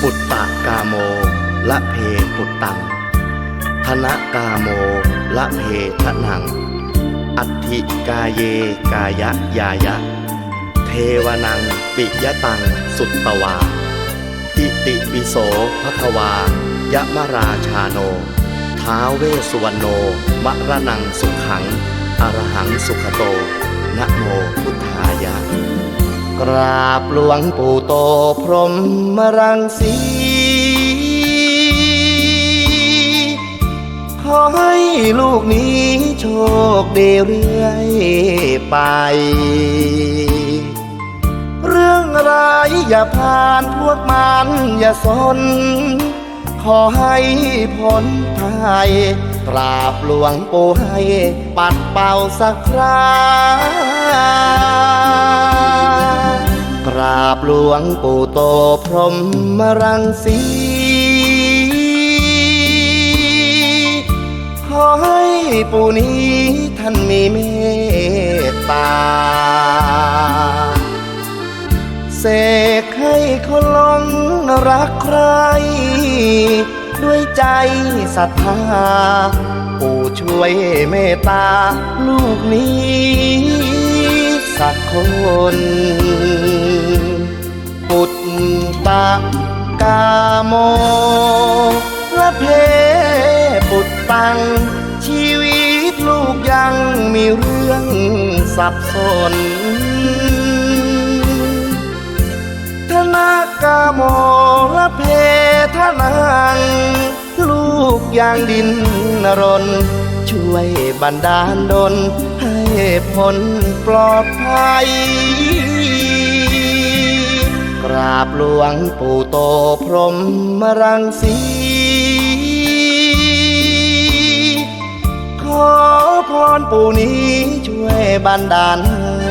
ปุตตะกาโม ละเพปุตตังธนกาโม ละเพทะนัง อัตถิกาเยกายะยายะ เทวนังปิยตังสุตตวา อิติปิโสภควายะมราชาโน ท้าวเวสุวรรณโนมะระนังสุขังอรหังสุขโตนะโมพุทธา กราบหลวงปู่โตพรหมรังสี ขอให้ลูกนี้โชคดีเรื่อยไป เรื่องร้ายอย่าผ่านพวกมันอย่าสน ขอให้พ้นภัยกราบหลวงปู่ให้ปัดเป่าสักครา ราบหลวงปู่โตพรหมรังสีขอให้ปู่นี้ท่านมีเมตตา เสกให้คนหลงรักใคร ด้วยใจศรัทธา ปู่ช่วยเมตตาลูกนี้สักคน ปุตตะกาโมและเพปุตตัง ชีวิตลูกยังมีเรื่องสับสน ธนากาโมและเพทนังลูกย่างดินนรน ช่วยบันดาลดลให้พ้นปลอดภัย ราบหลวงปู่โตพรหมรังสีขอพรปู่นี้ช่วยบันดาลให้